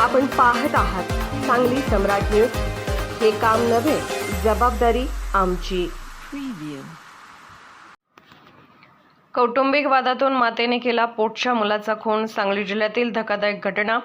आपण पाहत आहात सांगली सम्राट न्यूज. हे काम नव्हे जबाबदारी आमची. कौटुंबिक वादातून मातेने केला पोटच्या मुलाचा खून सांगली जिल्ह्यातील धक्कादायक घटना.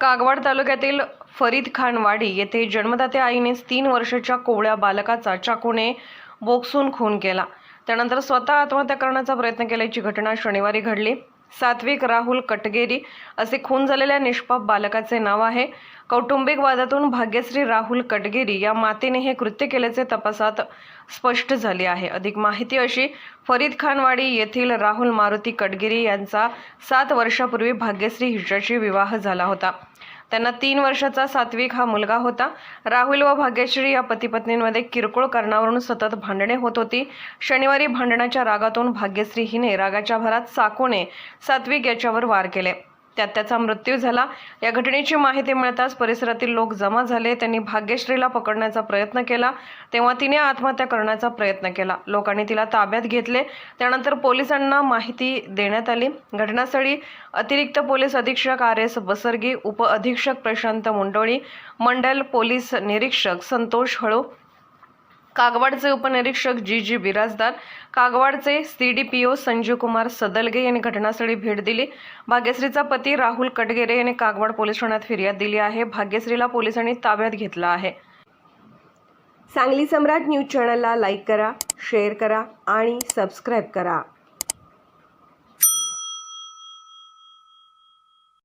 कागवाड तालुक्यातील फरीद खानवाडी येथे जन्मदात्या आईनेच तीन वर्षाच्या कोवळ्या बालकाचा चाकूने बोक्सून खून केला. त्यानंतर स्वतः आत्महत्या करण्याचा प्रयत्न केल्याची घटना शनिवारी घडली. सात्विक राहुल कटगेरी असे खून झालेल्या निष्पाप बालकाचे नाव आहे. कौटुंबिक वादातून भाग्यश्री राहुल कटगेरी या मातेने हे कृत्य केल्याचे तपासात स्पष्ट झाले आहे. अधिक माहिती अशी फरीद खानवाडी येथील राहुल मारुती कटगिरी यांचा सात वर्षापूर्वी भाग्यश्री हिच्याशी विवाह झाला होता. त्यांना तीन वर्षाचा सात्विक हा मुलगा होता. राहुल व भाग्यश्री या पतीपत्नींमध्ये किरकोळ कारणावरून सतत भांडणे होत होती. शनिवारी भांडणाच्या रागातून भाग्यश्री हिने रागाच्या भरात साकोने सात्विक याच्यावर वार केले. त्यात त्याचा मृत्यू झाला. या घटनेची माहिती मिळताच परिसरातील लोक जमा झाले. त्यांनी भाग्यश्रीला पकडण्याचा प्रयत्न केला. तेव्हा तिने आत्महत्या करण्याचा प्रयत्न केला. लोकांनी तिला ताब्यात घेतले. त्यानंतर पोलिसांना माहिती देण्यात आली. घटनास्थळी अतिरिक्त पोलीस अधीक्षक आर एस बसर्गी उपअधीक्षक प्रशांत मुंडोळी मंडल पोलीस निरीक्षक संतोष हळू कागवाडचे उपनिरीक्षक G G Birajdar कागवाडचे C D P O Sanjeev Kumar Sadalage यांनी घटनास्थळी भेट दिली. भाग्यश्रीचा पती राहुल कटगेरे यांनी कागवाड पोलीस ठाण्यात फिर्याद दिली आहे. भाग्यश्रीला पोलिसांनी ताब्यात घेतलं आहे. सांगली सम्राट न्यूज चॅनलला लाईक करा शेअर करा आणि सबस्क्राईब करा.